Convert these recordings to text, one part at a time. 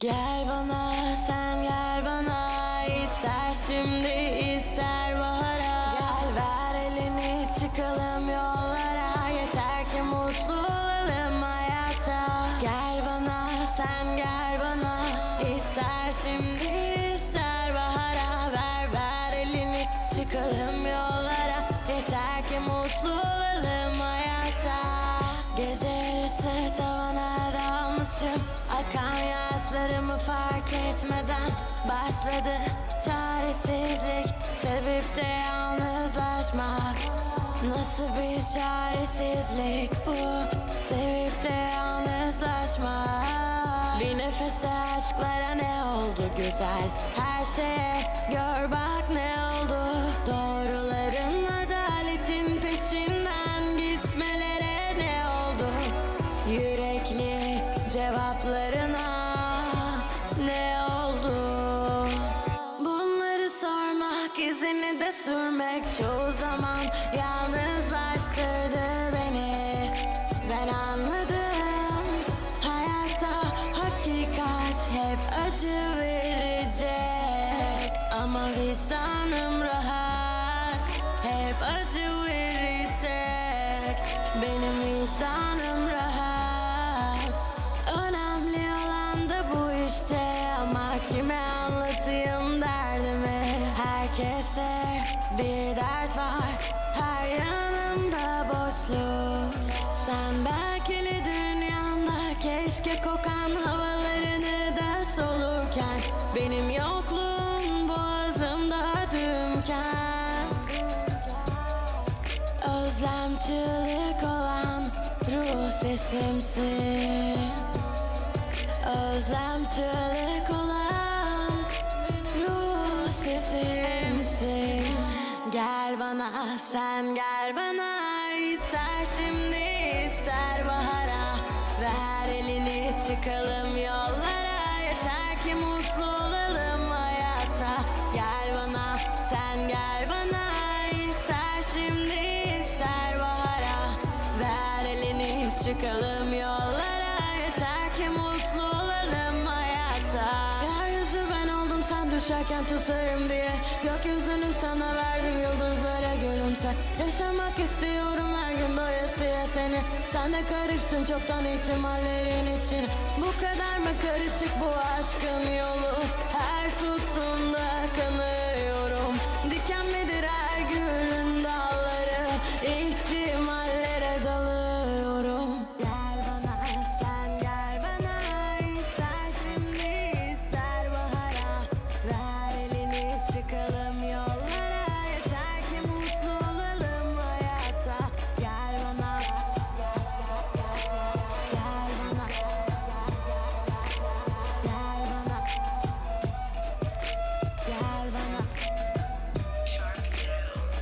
Gel bana sen gel bana. İster şimdi ister bahara. Gel ver elini çıkalım yollara. Yeter ki mutlu olalım hayatta Gel bana sen gel bana. İster şimdi ister bahara. Ver ver elini çıkalım yollara. Yeter ki mutlu olalım hayatta Gece tavana dalmışım Akan yaşlarımı fark etmeden Başladı çaresizlik. Sevip de yalnızlaşmak Nasıl bir çaresizlik bu? Sevip de yalnızlaşmak. Bir nefeste aşklara ne oldu güzel? Her şeye gör bak ne oldu. Doğruların adaletin peşinden gitmelere ne oldu? Yürekli cevaplarına ne oldu? Bunları sormak izini de sürmek çoğu zaman yalnızlaştırdı beni. Ben anladım hayatta hakikat hep acı verecek. Ama vicdanım rahat hep acı verecek. Benim vicdanım Herkeste bir dert var. Her yanımda boşluk. Sen belki dünyanda Keşke kokan havalarını da solurken Benim yokluğum boğazımda dümken. Özlem çığlık olan ruh sesimsin. Özlem çığlık olan sen gel bana ister şimdi ister bahara. Ver elini çıkalım yollara. Yeter ki mutlu olalım hayatta Gel bana sen gel bana. İster şimdi ister bahara. Ver elini çıkalım yollara düşerken tutarım diye Gökyüzünü sana verdim yıldızlara gülümse Yaşamak istiyorum her gün doyasıya seni. Sen de karıştın çoktan ihtimallerin için. Bu kadar mı karışık bu aşkın yolu? Her tuttuğumda kanıyorum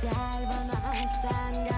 Salva más